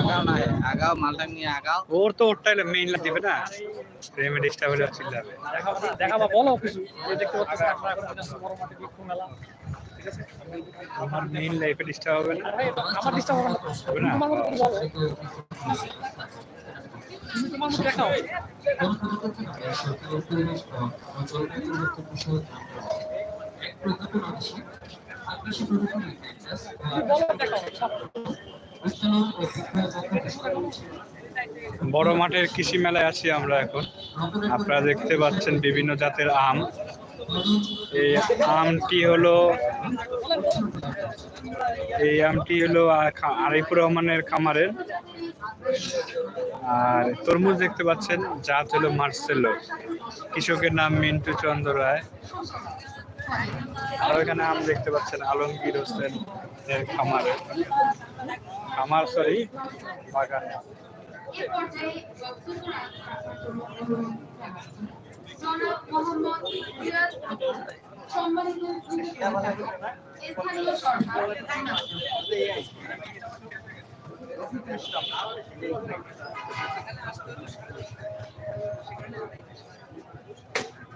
আগাও না আগাও মালটা নিয়ে আগাও। ওর তো ওরটাই মেইন দিবে না? প্রেমে ডিস্টার্ব হলে চিল্লাবে। দেখাবো বলো কিছু। দেখতে পাচ্ছি বড় মাঠে বিক্ষু মেলা। আমার মেইন লাইফে ডিস্টার্ব হবে না? আমার ডিস্টার্ব হবে না? তোমার মতো বলো। তোমার মতো দেখাও। সরকারের বড় মাঠের কৃষি মেলায় আছি আমরা এখন। আপনারা দেখতে পাচ্ছেন বিভিন্ন জাতের আম। এই আমটি হলো এই আমটি হলো আরিফুর রহমানের খামারের। আর তরমুজ দেখতে পাচ্ছেন, জাত হলো মার্সেলো। কৃষকের নাম মিন্টু চন্দ্র রায়। আর এখানে আম দেখতে পাচ্ছেন আলমগীর হোসেন এর খামারে। খামার সরি বাগানে সম্মানিত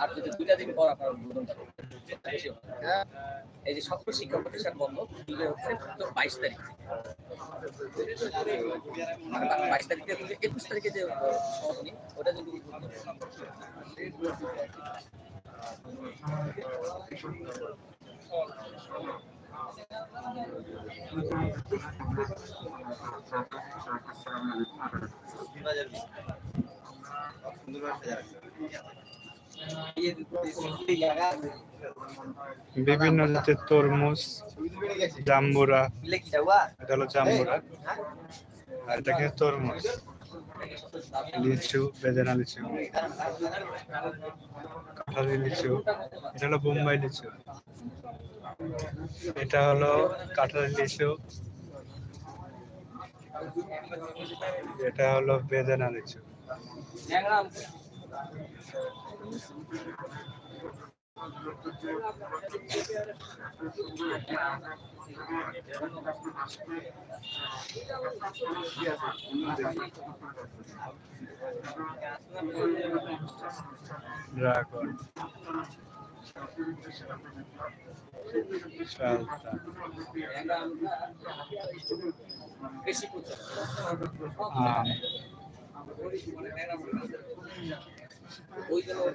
আর যদি দুইটা দিন পর আপনার উদ্বোধন করব বেশি ভালো। এই যে সকল শিক্ষা প্রতিষ্ঠান বন্ধ দিলে হচ্ছে বাইশ তারিখ বাইশ তারিখ থেকে একুশ তারিখে যে, সমাপনী, ওটা যদি উদ্বোধন। বিভিন্ন জাতের তরমুজ, জাম্বুরা, এটা হলো জাম্বুরা। আর এটা কিন্তু তরমুজ। লিচু বেদানা লিচু। কাঁঠালি লিচু। এটা হলো বোম্বাই লিচু। এটা হলো কাঁঠালি লিচু। এটা হলো বেদানা লিচু। ড্রাগন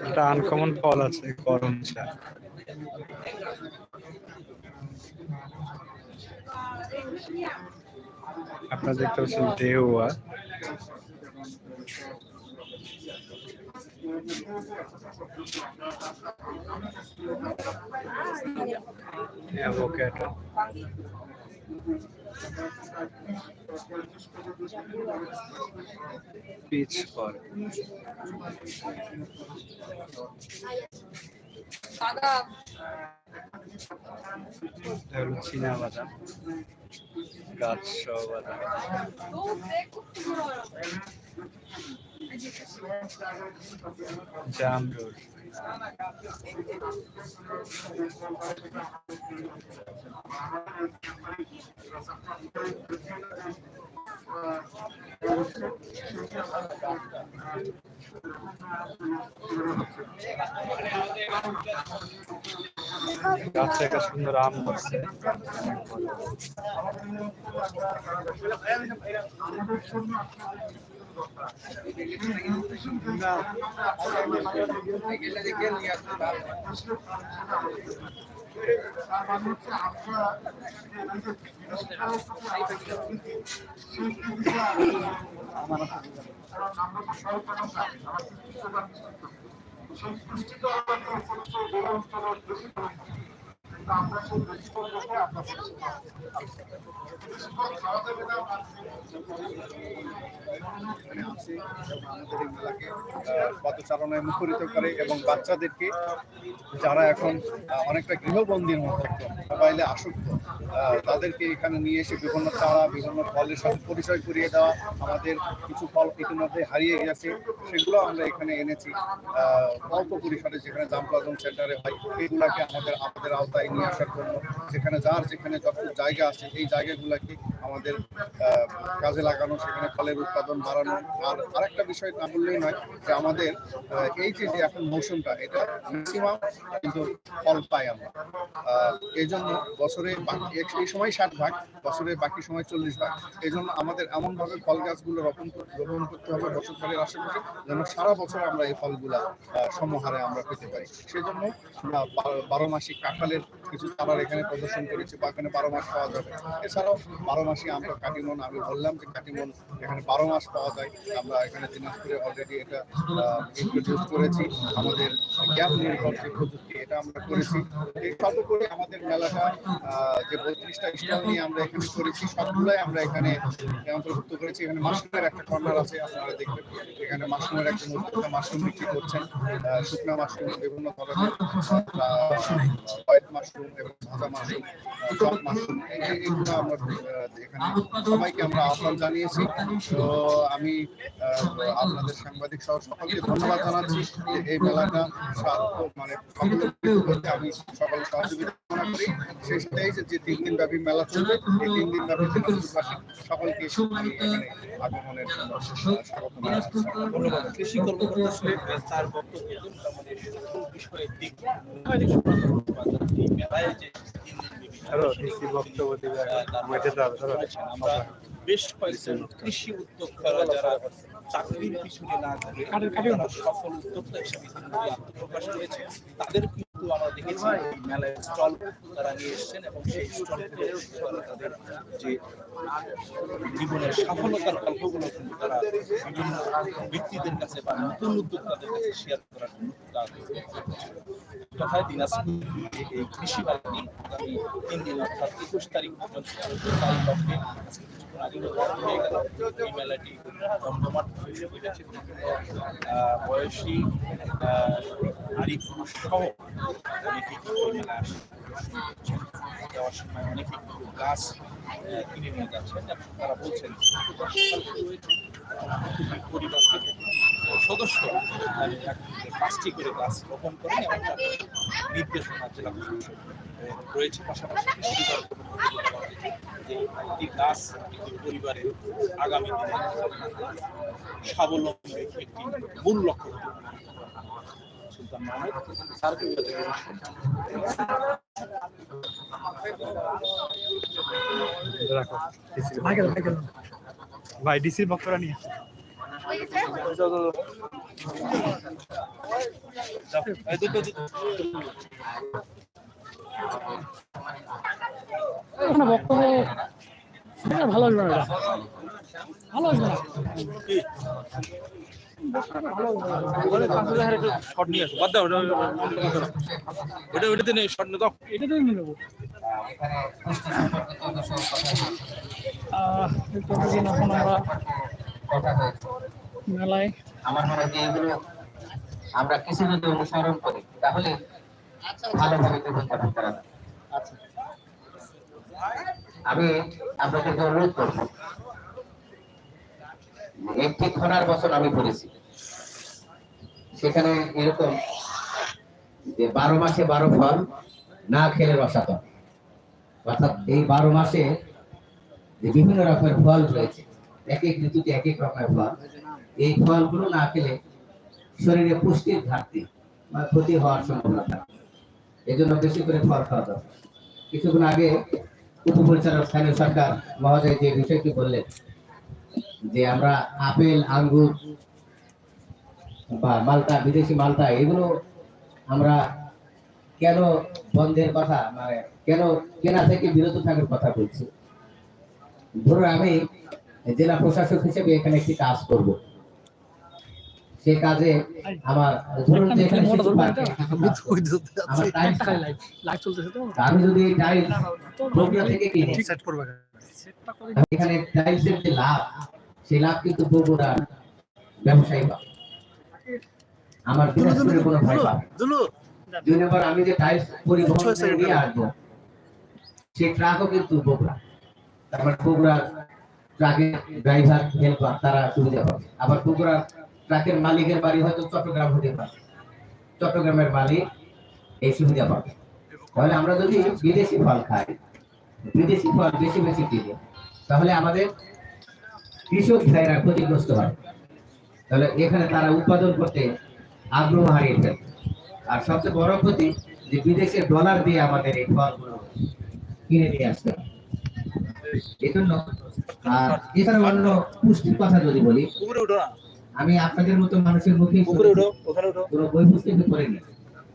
একটা আনকমন ফল আছে গরম চা। আপনারা দেখতে পাচ্ছেন দেওয়া। অ্যাভোক্যাডো পিচ ফল এটা হলো চীনা বাদাম গাছ সহ বাদাম জামরুল গাছে একটা সুন্দর আম ধরছে। আমার আহ, মুখরিত করে এবং বাচ্চাদেরকে যারা এখন অনেকটা গৃহবন্দীর মতো মোবাইলে আসক্ত। তাদেরকে এখানে নিয়ে এসে বিভিন্ন চারা, বিভিন্ন ফলের সাথে পরিচয় করিয়ে দেওয়া, আমাদের কিছু ফল ইতিমধ্যে হারিয়ে গেছে, সেগুলো আমরা এখানে এনেছি। অল্প পরিসরে যেখানে জামপ্লাজম সেন্টারে হয়, এগুলাকে আমাদের আমাদের আওতায় নিয়ে আসার জন্য, যেখানে যার যেখানে যত জায়গা আছে, এই জায়গাগুলোকে আমাদের কাজে লাগানো, সেখানে ফলের উৎপাদন বাড়ানো। আর আরেকটা বিষয় না বললেই নয় যে আমাদের এই যে এখন মৌসুমটা, এটা ম্যাক্সিমাম কিন্তু ফল পাই আমরা। এই জন্য বছরে এই সময় ষাট ভাগ বছরের বাকি সময় চল্লিশ ভাগ। এই জন্য আমাদের এমনভাবে ফল গাছগুলো রোপণ রোপণ করতে হবে বছর ফলের আশেপাশে, যেন সারা বছর আমরা এই ফলগুলা সমহারে আমরা পেতে পারি। সেই জন্য আমরা বারো মাসিক কাঁঠালের কিছু চারার এখানে প্রদর্শন করেছি, বা এখানে বারো মাস পাওয়া যাবে। এছাড়াও বারো মাসে আমরা কাটিমন, আমি বললাম যে কাটিমন, এখানে বারো মাস পাওয়া যায়। আমরা এখানে দিনাজপুরে অলরেডি এটা ইন্ট্রোডিউস করেছি। আমাদের গ্যাপ নির্ভর যে প্রযুক্তি, এটা আমরা করেছি। এই সর্বোপরি আমাদের মেলাটা যে বত্রিশটা স্টল নিয়ে আমরা এখানে করেছি, সবগুলাই আমরা এখানে অন্তর্ভুক্ত করেছি। এখানে মাশরুমের একটা কর্নার আছে, আপনারা দেখবেন এখানে মাশরুমের একটা উদ্যোক্তা মাশরুম বিক্রি করছেন। শুকনা মাশরুম, বিভিন্ন ধরনের হোয়াইট মাশরুম এবং ভাজা মাশরুম চপ মাশরুম এগুলো আমরা এখানে সবাইকে আমরা আহ্বান জানিয়েছি তো আমি আপনাদের সাংবাদিক সহ সকলকে ধন্যবাদ জানাচ্ছি এই মেলাটা মানে আমি সকল সহযোগিতা কামনা করি সেই যে- যে তিন দিন ব্যাপী মেলা চলবে এই তিন দিন ব্যাপী সকলকে আগমনের স্বাগত ধন্যবাদ কৃষি কর্মকর্তা তার বক্তব্য দিলেন সকল দিক মেলায় যে বেশ কয়েকজন কৃষি উদ্যোক্তারা যারা চাকরির পিছনে না ঘুরে সফল উদ্যোক্তা হিসেবে আত্মপ্রকাশ করেছে তাদের কিন্তু আমরা দেখেছি মেলায় স্টল তারা নিয়ে এসেছেন এবং সেই স্টল তারা তাদের যে জীবনের সফলতার গল্পগুলো কিন্তু তারা বিভিন্ন ব্যক্তিদের কাছে বা নতুন উদ্যোক্তাদের কাছে শেয়ার করার জন্য তারা দিনাজপুর এই কৃষি বাণী আগামী তিন দিন অর্থাৎ একুশ তারিখ পর্যন্ত লক্ষ্যে আজকে এই মেলাটি দমদমাট হয়ে বয়সী নারী পুরুষ সহ অনেকে আসে যাওয়ার সময় অনেকে গাছ কিনে নিয়ে যাচ্ছেন তারা বলছেন পরিবার থেকে সদস্য পাঁচটি করে গাছ রোপণ করেন এবং তার নির্দেশনা জেলা প্রশাসক রয়েছে পাশাপাশি কৃষি যে একটি গাছ একটি পরিবারের আগামী দিনে স্বাবলম্বী একটি মূল লক্ষ্য ভাই, ডিসির বক্তরা নিয়ে বক্তব্য এটা ভালো আসবে না এটা। ভালো আসবে না শট নিয়ে আসো বাদ দাও ওটা ওটা ওটাতে নেই নিয়ে দাও এটাতেই নিয়ে নেব এখন আমরা মেলায়। আমার মনে হয় এগুলো আমরা কিছু যদি অনুসরণ করি তাহলে ভালোভাবে গ্রহণ করা করা। আমি আপনাদেরকে অনুরোধ করব একটি খনার বছর আমি পড়েছি। সেখানে এরকম যে বারো মাসে বারো ফল না খেলে রসাতল। অর্থাৎ এই বারো মাসে যে বিভিন্ন রকমের ফল রয়েছে এক এক ঋতুতে এক এক রকমের ফল। এই ফলগুলো না খেলে শরীরে পুষ্টির ঘাটতি বা ক্ষতি হওয়ার সম্ভাবনা থাকে। এই জন্য বেশি করে ফল খাওয়া দরকার। কিছুক্ষণ আগে উপপরিচালক স্থানীয় সরকার মহোদয় যে বিষয়টি বললেন যে আমরা আপেল, আঙ্গুর বা মালটা, বিদেশি মালটা, এগুলো আমরা কেন বন্ধের কথা মানে কেন কেনা থেকে বিরত থাকার কথা বলছি। ধরুন আমি জেলা প্রশাসক হিসেবে এখানে একটি কাজ করব। সে কাজে আমার ধরুন যে এখানে শিশু পার্কে আমার টাইলস আমি যদি টাইলস বগুড়া থেকে কিনি সেট করবে। এখানে টাইলসের যে লাভ সেই লাভ কিন্তু বগুড়ার ব্যবসায়ী পাবে আমার দিনাজপুরের কোনো ভয় পাবে। দুই নম্বর আমি যে টাইলস পরিবহন করে নিয়ে আসব সেই ট্রাকও কিন্তু বগুড়া। তার মানে বগুড়া ট্রাকের ড্রাইভার হেল্পার তারা সুবিধা পাবে। আবার বগুড়া ট্রাকের মালিকের বাড়ি হয়তো চট্টগ্রাম হতে পারে। চট্টগ্রামের মালিক এই সুবিধা পাবে তাহলে আমরা যদি বিদেশি ফল খাই, বিদেশি ফল বেশি বেশি কিনি, তাহলে আমাদের কৃষক ভাইরা ক্ষতিগ্রস্ত হয়। তাহলে এখানে তারা উৎপাদন করতে আগ্রহ হারিয়ে ফেলে। আর সবচেয়ে বড় ক্ষতি যে বিদেশে ডলার দিয়ে আমাদের এই ফলগুলো কিনে নিয়ে আসতে হয়। এই জন্য আর এছাড়া অন্য পুষ্টির কথা যদি বলি আমি আপনাদের মতো মানুষের মুখে উপরে উঠো ওখানে উঠো। পুরো বই পুস্তকে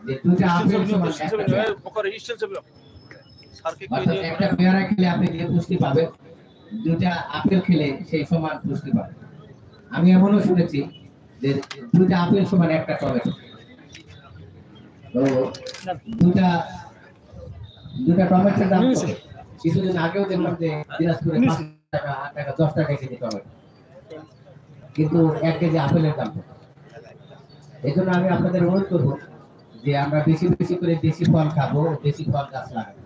যে দুইটা আপেল সমান একটা পেয়ারা। খেলে আপনি যে পুষ্টি পাবেন দুইটা আপেল খেলে সেই সমান পুষ্টি পাবেন। আমি এমনও শুনেছি যে দুইটা আপেল সমান একটা টমেটো তো দুইটা দুইটা টমেটোর দাম কিছুদিন আগেও দেখলাম যে দিনাজপুরে পাঁচ টাকা আট টাকা দশ টাকা কেজি টমেটো কিন্তু এক কেজি আপেলের দাম? এই জন্য আমি আপনাদের অনুরোধ করব যে আমরা বেশি বেশি করে দেশি ফল খাব, দেশি ফল গাছ লাগাবো।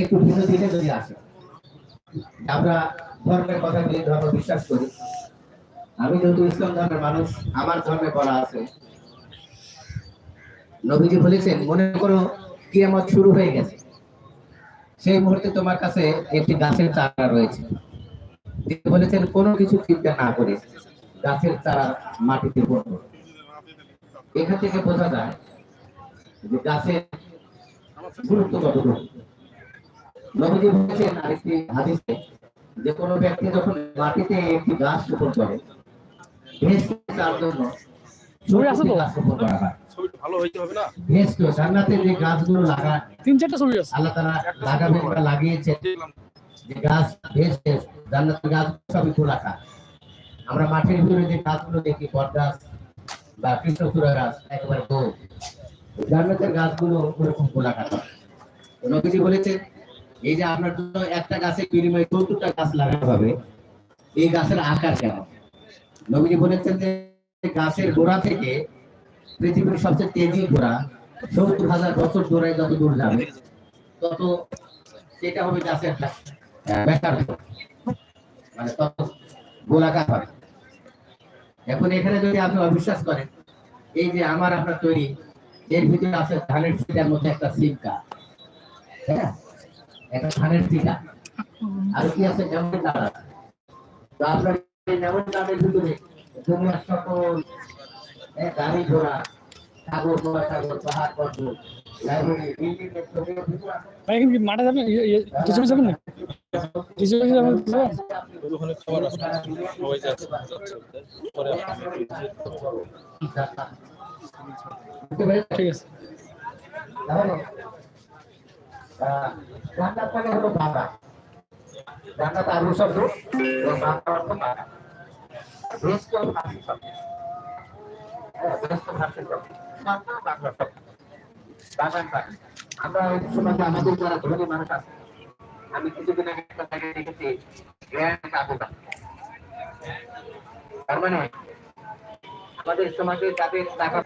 একটু বিনোদিনে যদি আসে আমরা ধর্মের কথা বলি, ধর্ম বিশ্বাস করি। আমি যেহেতু ইসলাম ধর্মের মানুষ, আমার ধর্মে বলা আছে, নবীজি বলেছেন, মনে করো কিয়ামত শুরু হয়ে গেছে। সেই মুহূর্তে তোমার কাছে একটি গাছের চারা রয়েছে। তিনি বলেছেন কোনো কিছু চিন্তা না করে গাছের চারা মাটিতে পড়বে এখান থেকে বোঝা যায় যে গাছের গুরুত্ব কতটুকু। নবীজি বলেছেন আরেকটি হাদিসে যে কোনো ব্যক্তি যখন মাটিতে একটি গাছ রোপণ করে ভেস্ট তার জন্য জান্নাতে যে গাছগুলো লাগা তিন চারটা ছবি আছে। আল্লাহ তারা লাগাবেন বা লাগিয়েছে যে গাছ ভেস্ট জান্নাতের গাছ, সবই আমরা মাঠের ভিতরে যে গাছগুলো দেখি গাছ বা কৃষ্ণচূড়া গাছ জান্নাতের গাছগুলো ওরকম। নবীজি বলেছেন, এই যে আপনার জন্য একটা গাছে বিনিময়ে গাছ লাগানো হবে, এই গাছের আকার কেমন? নবীজি বলেছেন যে গাছের গোড়া থেকে পৃথিবীর সবচেয়ে তেজি গোড়া সত্তর হাজার বছর দৌড়ায় যত দূর যাবে, তত সেটা হবে গাছের বেকার মানে তত গোলাকার হবে। এখন এখানে যদি আপনি অবিশ্বাস করেন এই যে আমার আপনার তৈরি এর ভিতরে আছে ধানের সিটার মধ্যে একটা সিমকা হ্যাঁ একটা ধানের সিটা আর কি আছে? যেমন আছে। তো আপনার যেমন ডালের ভিতরে দুনিয়ার সকল হ্যাঁ, গাড়ি ঘোড়া সাগর মহাসাগর পাহাড় পর্বত কিছু কিছু যাবেন না? কিছু কিছু যাবেন ওখানে খাবার আছে সবাই যাচ্ছে আমরা আমাদের যারা ধনী মানুষ আছে। আমি কিছুদিন আগে একটা জায়গায় দেখেছি গ্র্যান্ড আবুদা তার মানে আমাদের সমাজে যাদের টাকা